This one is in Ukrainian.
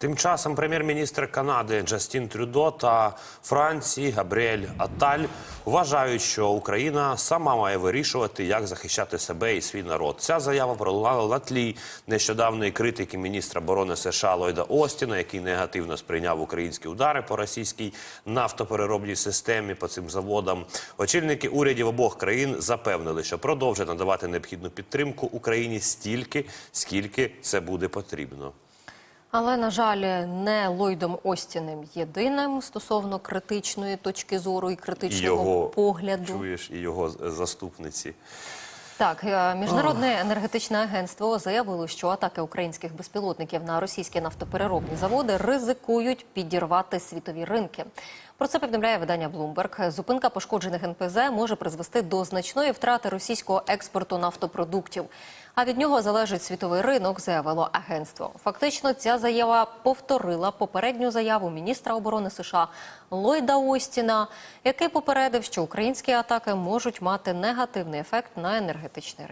Тим часом прем'єр-міністр Канади Джастін Трюдо та Франції Габріель Аталь вважають, що Україна сама має вирішувати, як захищати себе і свій народ. Ця заява пролунала на тлі нещодавної критики міністра оборони США Ллойда Остіна, який негативно сприйняв українські удари по російській нафтопереробній системі по цим заводам. Очільники урядів обох країн запевнили, що продовжать надавати необхідну підтримку Україні стільки, скільки це буде потрібно. Але на жаль, не Ллойдом Остіним єдиним стосовно критичної точки зору і критичного його погляду. чуєш, і його заступниці. Так, е, міжнародне енергетичне агентство заявило, що атаки українських безпілотників на російські нафтопереробні заводи ризикують підірвати світові ринки. Про це повідомляє видання Bloomberg. Зупинка пошкоджених НПЗ може призвести до значної втрати російського експорту нафтопродуктів. А від нього залежить світовий ринок, заявило агентство. Фактично, ця заява повторила попередню заяву міністра оборони США Ллойда Остіна, який попередив, що українські атаки можуть мати негативний ефект на енергетичний ринок.